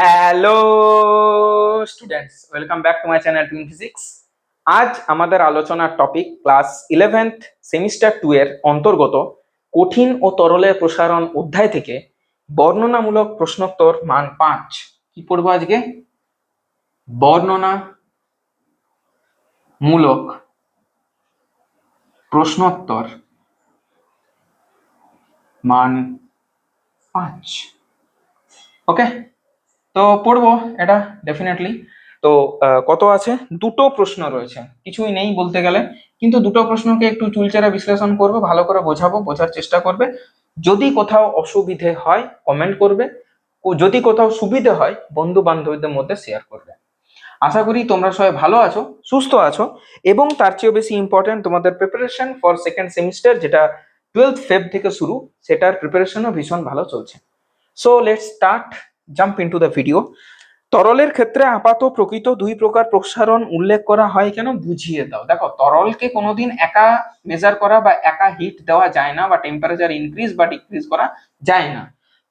Hello students welcome back to my channel twin physics আজ আমাদের আলোচনার topic class eleventh semester two এর অন্তর্গত কঠিন ও তরলের প্রসারণ অধ্যায় থেকে বর্ণনামূলক প্রশ্নোত্তর মান পাঁচ। কি পড়ব আজকে? বর্ণনা মূলক প্রশ্নোত্তর মান পাঁচ। ওকে তো পড়ব এটা ডেফিনেটলি তো কত আছে? দুটো প্রশ্ন রয়েছে, কিছুই নেই বলতে গেলে। কিন্তু দুটো প্রশ্নকে একটু চুলচেরা বিশ্লেষণ করবে, ভালো করে বোঝাবো, বোঝার চেষ্টা করবে। যদি কোথাও অসুবিধে হয় কমেন্ট করবে। যদি কোথাও সুবিধে হয় বন্ধু বান্ধবীদের মধ্যে শেয়ার করবে। আশা করি তোমরা সবাই ভালো আছো, সুস্থ আছো, এবং তার চেয়েও বেশি ইম্পর্টেন্ট তোমাদের প্রিপারেশন ফর সেকেন্ড সেমিস্টার যেটা টুয়েলথ ফেব থেকে শুরু, সেটার প্রিপারেশনও ভীষণ ভালো চলছে। So let's start jump into the video তরলের ক্ষেত্রে আপাত প্রকৃত দুই প্রকার প্রসারণ উল্লেখ করা হয় কেন? বুঝিয়ে দাও। দেখো, তরলকে কোনোদিন একা মেজার করা বা একা হিট দেওয়া যায় না বা টেম্পারেচার ইনক্রিজ বা ডিক্রিজ করা যায় না।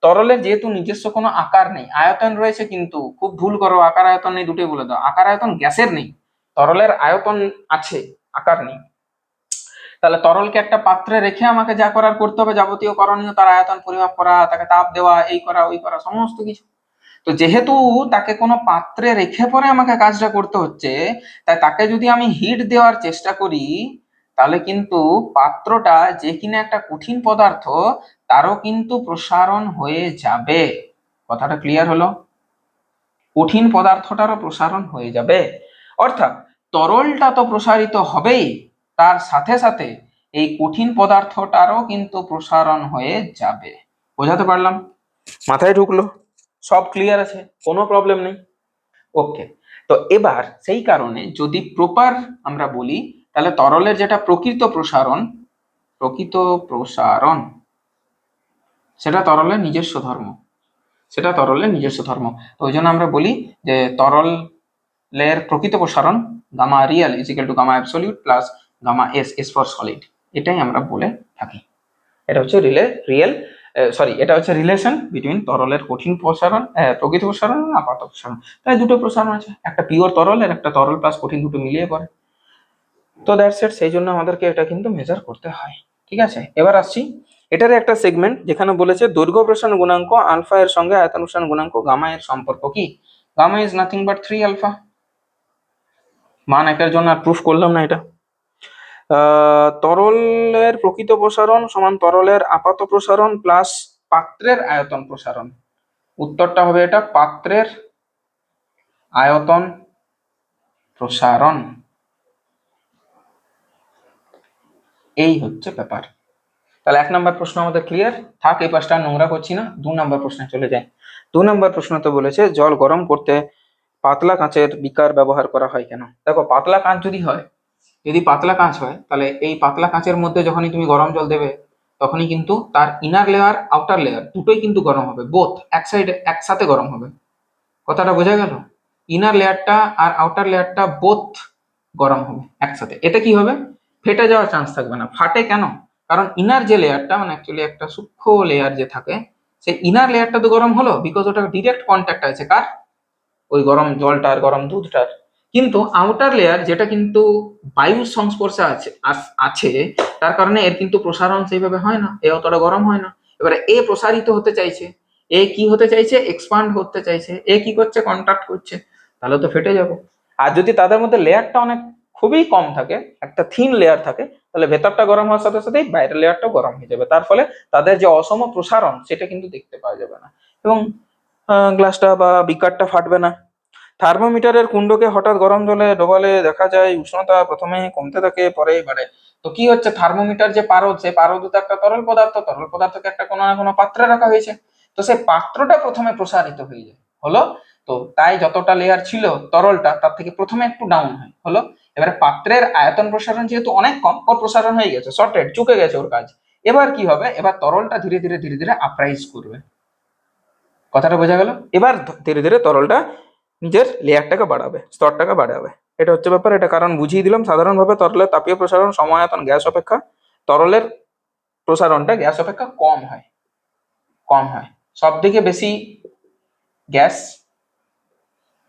তরলের যেহেতু নিজস্ব কোনো আকার নেই, আয়তন রয়েছে কিন্তু খুব ভুল করো, আকার আয়তন নেই দুটোই বলে দাও। আকার আয়তন গ্যাসের নেই, তরলের আয়তন আছে, আকার নেই। তাহলে তরলকে একটা পাত্রে রেখে আমাকে যা করার করতে হবে, যাবতীয় করণীয়, তার আয়তন পরিমাপ করা, তাকে তাপ দেওয়া, এই করা, ওই করা, সমস্ত কিছু। তো যেহেতু তাকে কোনো পাত্রে রেখে পরে আমাকে কাজটা করতে হচ্ছে, তাই তাকে যদি আমি হিট দেওয়ার চেষ্টা করি, তাহলে কিন্তু পাত্রটা যে কিনা একটা কঠিন পদার্থ, তারও কিন্তু প্রসারণ হয়ে যাবে। কথাটা ক্লিয়ার হলো? কঠিন পদার্থটারও প্রসারণ হয়ে যাবে। অর্থাৎ তরলটা তো প্রসারিত হবেই, তার সাথে সাথে এই কঠিন পদার্থটারও কিন্তু প্রসারণ হয়ে যাবে। বোঝাতে পারলাম? মাথায় ঢুকলো। সব ক্লিয়ার আছে, কোনো প্রবলেম নেই। ওকে তো এবার সেই কারণে যদি প্রপার আমরা বলি, তাহলে তরলের যেটা প্রকৃত প্রসারণ প্রকৃত প্রসারণ, সেটা তরলের নিজস্ব ধর্ম। সেটা তরলের নিজস্ব ধর্ম। তো ওই জন্য আমরা বলি যে তরলের প্রকৃত প্রসারণ, gamma real is equal to gamma absolute plus gamma S S for solid এটাই আমরা বলে থাকি। এটা হচ্ছে রিলে রিয়েল সরি এটা হচ্ছে রিলেশন বিটুইন তরলের কঠিন প্রসারণ প্রকৃত প্রসারণ আর আপাত প্রসারণ। তাই দুটো প্রসারণ আছে, একটা পিওর তরল আর একটা তরল প্লাস কঠিন দুটো মিলিয়ে পড়ে তো দ্যাটস ইট সেই জন্য আমাদেরকে এটা কিন্তু মেজার করতে হয়। ঠিক আছে? এবার আসছি। এটার একটা সেগমেন্ট যেখানে বলেছে দৈর্ঘ্য প্রসারণ গুণাঙ্ক আলফা এর সঙ্গে আয়তন প্রসারণ গুণাঙ্ক গামা এর সম্পর্ক কি? Gamma is nothing but three alpha মান একের জন্য আর প্রুফ করলাম না এটা। তরলের প্রকৃত প্রসারণ সমান তরলের আপাত প্রসারণ প্লাস পাত্রের আয়তন প্রসারণ। উত্তরটা হবে এটা, পাত্রের আয়তন প্রসারণ। এই হচ্ছে ব্যাপার। তাহলে এক নম্বর প্রশ্ন আমাদের ক্লিয়ার থাক, এই আর নোংরা করছি না, দু নম্বর প্রশ্নে চলে যায় দু নম্বর প্রশ্ন তো বলেছে, জল গরম করতে পাতলা কাঁচের বিকার ব্যবহার করা হয় কেন? দেখো, পাতলা কাঁচ যদি হয় যদি পাতলা কাঁচ হয়, তাহলে এই পাতলা কাঁচের মধ্যে যখনই তুমি গরম জল দেবে, তখনই কিন্তু তার ইনার লেয়ার আউটার লেয়ার দুটোই কিন্তু গরম হবে। বোথ এক সাইডে একসাথে গরম হবে। কথাটা বোঝা গেল? ইনার লেয়ারটা আর আউটার লেয়ারটা বোথ গরম হবে একসাথে। এতে কি হবে? ফেটে যাওয়ার চান্স থাকবে না। ফাটে কেন? কারণ ইনার যে লেয়ারটা মানে অ্যাকচুয়ালি একটা সূক্ষ্ম লেয়ার যে থাকে, সেই ইনার লেয়ারটা তো গরম হলো বিকজ ওটা ডিরেক্ট কন্ট্যাক্ট আছে কার? ওই গরম জলটার, গরম দুধটার। কিন্তু আউটার লেয়ার যেটা কিন্তু বায়ুর সংস্পর্শে আছে আছে, তার কারণে এর কিন্তু প্রসারণ সেইভাবে হয় না, এ অতটা গরম হয় না। এবারে এ প্রসারিত হতে চাইছে, এ কি হতে চাইছে এক্সপান্ড করতে চাইছে, এ কি করছে কন্ট্যাক্ট করছে, তাহলে তো ফেটে যাব। আর যদি তাদের মধ্যে লেয়ারটা অনেক খুবই কম থাকে, একটা থিন লেয়ার থাকে, তাহলে ভেতরটা গরম হওয়ার সাথে সাথেই বাইরের লেয়ারটাও গরম হয়ে যাবে। তার ফলে তাদের যে অসম প্রসারণ, সেটা কিন্তু দেখতে পাওয়া যাবে না। এবং গ্লাসটা বা বিকারটা ফাটবে না। থার্মোমিটারের কুণ্ডকে হঠাৎ গরম জলে ডোবালে দেখা যায় উষ্ণতা প্রথমে কমতে থাকে পরে বাড়ে। তো কি হচ্ছে? থার্মোমিটার যে পারদ সে পারদ তো একটা তরল পদার্থ। তরল পদার্থকে একটা কোনো না কোনো পাত্রে রাখা হয়েছে। তো সেই পাত্রটা প্রথমে প্রসারিত হয়ে যায়। হলো? তো তাই যতটা লেয়ার ছিল তরলটা, তার থেকে প্রথমে একটু ডাউন হয়। হলো? এবারে পাত্রের আয়তন প্রসারণ যেহেতু অনেক কম, ওর প্রসারণ হয়ে গেছে শর্টেড চুকে গেছে ওর কাজ। এবার কি হবে? এবার তরলটা ধীরে ধীরে ধীরে ধীরে আপরাইজ করবে। কথাটা বোঝা গেল? এবার ধীরে ধীরে তরলটা নিজের লেয়ারটাকে বাড়াবে, স্তরটাকে বাড়াবে। এটা হচ্ছে ব্যাপার, এটা কারণ বুঝিয়ে দিলাম। সাধারণভাবে তরলের তাপীয় প্রসারণ সময়তন গ্যাস অপেক্ষা। তরলের প্রসারণটা গ্যাস অপেক্ষা কম হয় কম হয়। সব থেকে বেশি গ্যাস,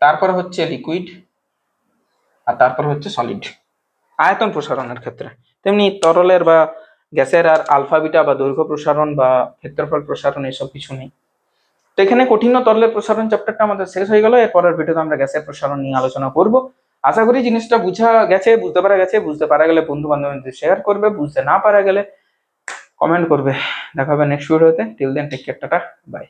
তারপর হচ্ছে লিকুইড, আর তারপর হচ্ছে সলিড। আয়তন প্রসারণের ক্ষেত্রে। তেমনি তরলের বা গ্যাসের আর আলফা, বিটা বা দৈর্ঘ্য প্রসারণ বা ক্ষেত্রফল প্রসারণ এসব কিছু নেই। তো এখানে কঠিন তরলের প্রসারণ চ্যাপ্টারটা আমাদের শেষ হয়ে গেল। এরপরের ভিডিওতে আমরা গ্যাসের প্রসারণ নিয়ে আলোচনা করব। আশা করি জিনিসটা বুঝা গেছে, বুঝতে পারা গেছে। বুঝতে পারা গেলে বন্ধু বান্ধবদের শেয়ার করবে, বুঝতে না পারা গেলে কমেন্ট করবে। দেখা হবে নেক্সট ভিডিওতে till then take care tata bye